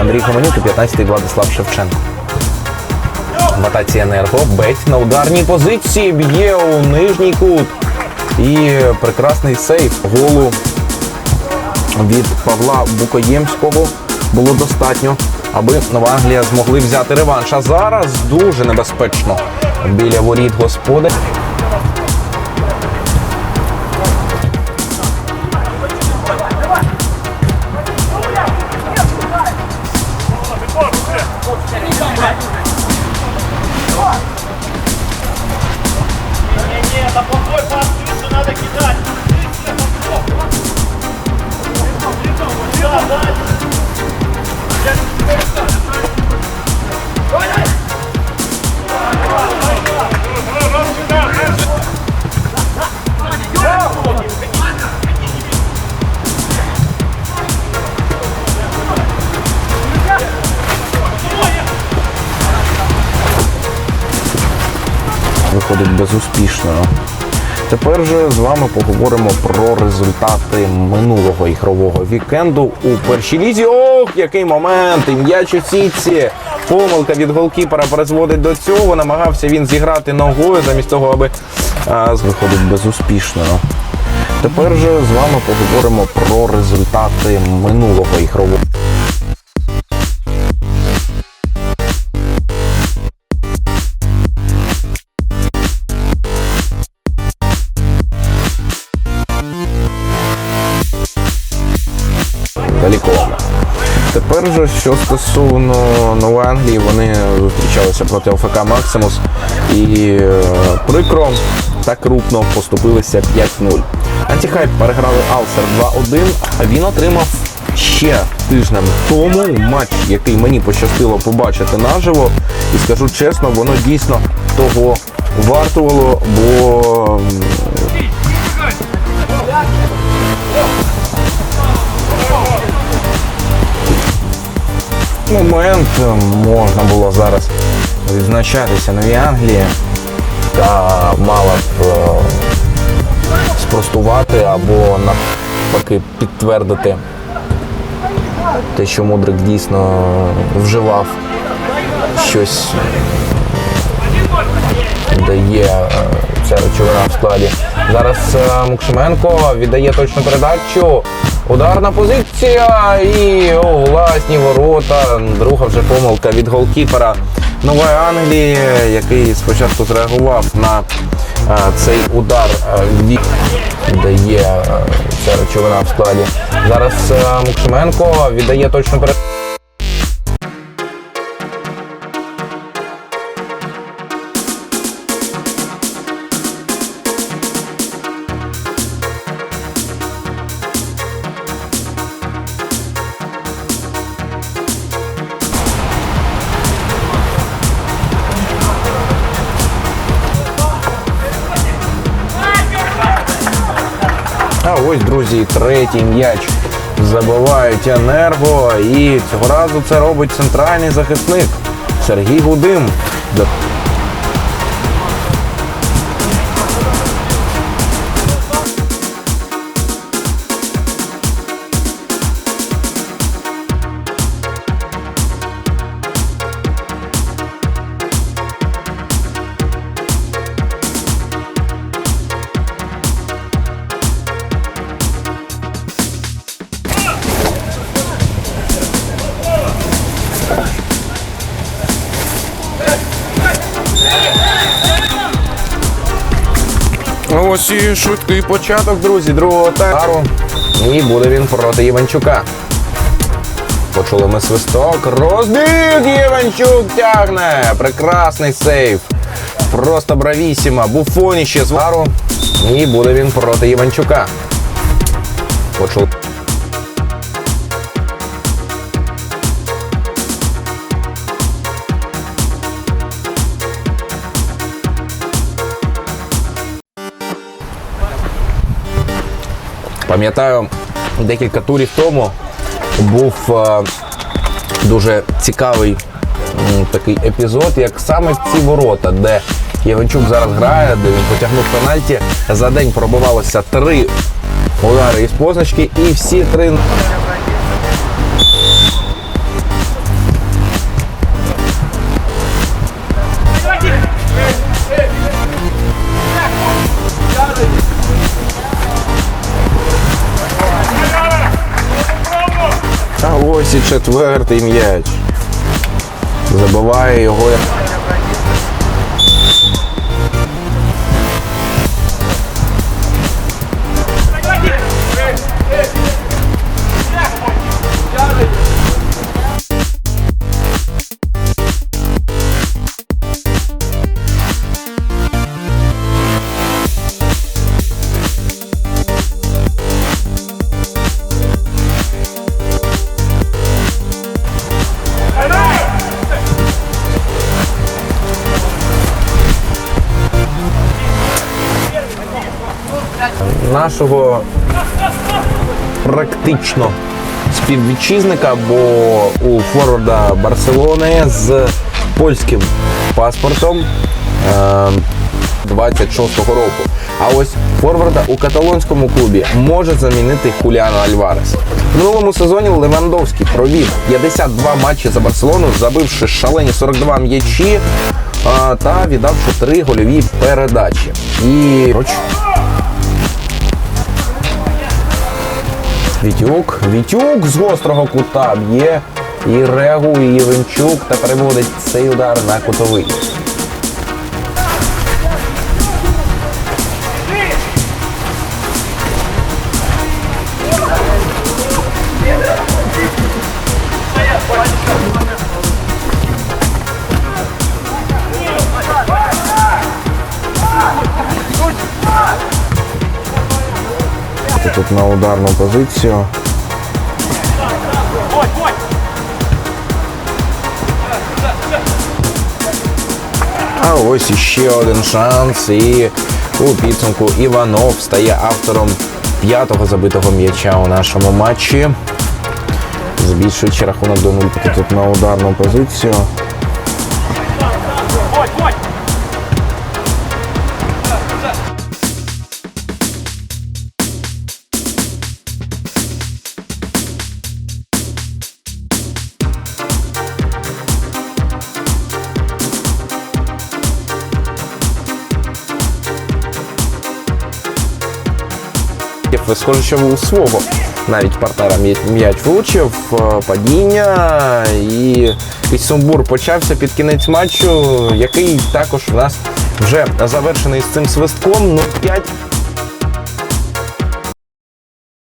Андрій Хоменюк і 15-й Владислав Шевченко. В атаці енерго. Бець на ударній позиції б'є у нижній кут. І прекрасний сейф голу від Павла Букоємського було достатньо, аби Нова Англія змогли взяти реванш. А зараз дуже небезпечно біля воріт господи. 快。Виходить безуспішно. Тепер же з вами поговоримо про результати минулого ігрового вікенду у першій лізі. Ох, який момент! І у сітці. Помилка від голкіпера призводить до цього. Намагався він зіграти ногою замість того, аби а, виходить безуспішно. Тепер же з вами поговоримо про результати минулого ігрового. Далеко. Тепер же, що стосовно Нової Англії, вони зустрічалися проти ОФК Максимус і е, прикро та крупно поступилися 5-0. Антихайп переграли Алсер 2-1, а він отримав ще тижнем тому матч, який мені пощастило побачити наживо. І скажу чесно, воно дійсно того вартувало, бо момент можна було зараз відзначатися Новій Англії та мала б е, спростувати або навпаки підтвердити те, що Мудрик дійсно вживав щось дає е, ця речовина в складі. Зараз е, Мукшименко віддає точну передачу. Ударна позиція і о, власні ворота. Друга вже помилка від голкіпера Нової Англії, який спочатку зреагував на а, цей удар е, від дає е, ця речовина в складі. Зараз е, Мукшименко віддає точну передачу. Ось, друзі, третій м'яч забивають енерго. І цього разу це робить центральний захисник Сергій Гудим. Ось і швидкий початок, друзі, другого тару. І буде він проти Іванчука. Почули ми свисток. Розбіг! Іванчук тягне! Прекрасний сейф. Просто бравісіма. Буфоніще з вару. І буде він проти Іванчука. Почули. Пам'ятаю, декілька турів тому був е, дуже цікавий такий епізод, як саме ці ворота, де Євенчук зараз грає, де він потягнув пенальті. За день пробивалося три удари із позначки, і всі три 34-й м'яч. Забиває його. як- нашого практично співвітчизника, бо у форварда Барселони з польським паспортом е, 26-го року. А ось форварда у каталонському клубі може замінити Хуліано Альварес. В минулому сезоні Левандовський провів 52 матчі за Барселону, забивши шалені 42 м'ячі та віддавши три гольові передачі. І Вітюк. Вітюк з гострого кута б'є. І Регу, і Євенчук та переводить цей удар на кутовий. Тут на ударну позицію. А ось іще один шанс. І у підсумку Іванов стає автором п'ятого забитого м'яча у нашому матчі. Збільшуючи рахунок до 0 тут на ударну позицію. Схоже, що свого навіть партнера м'яч влучив, е, падіння і сумбур почався під кінець матчу, який також у нас вже завершений з цим свистком. Ну, 5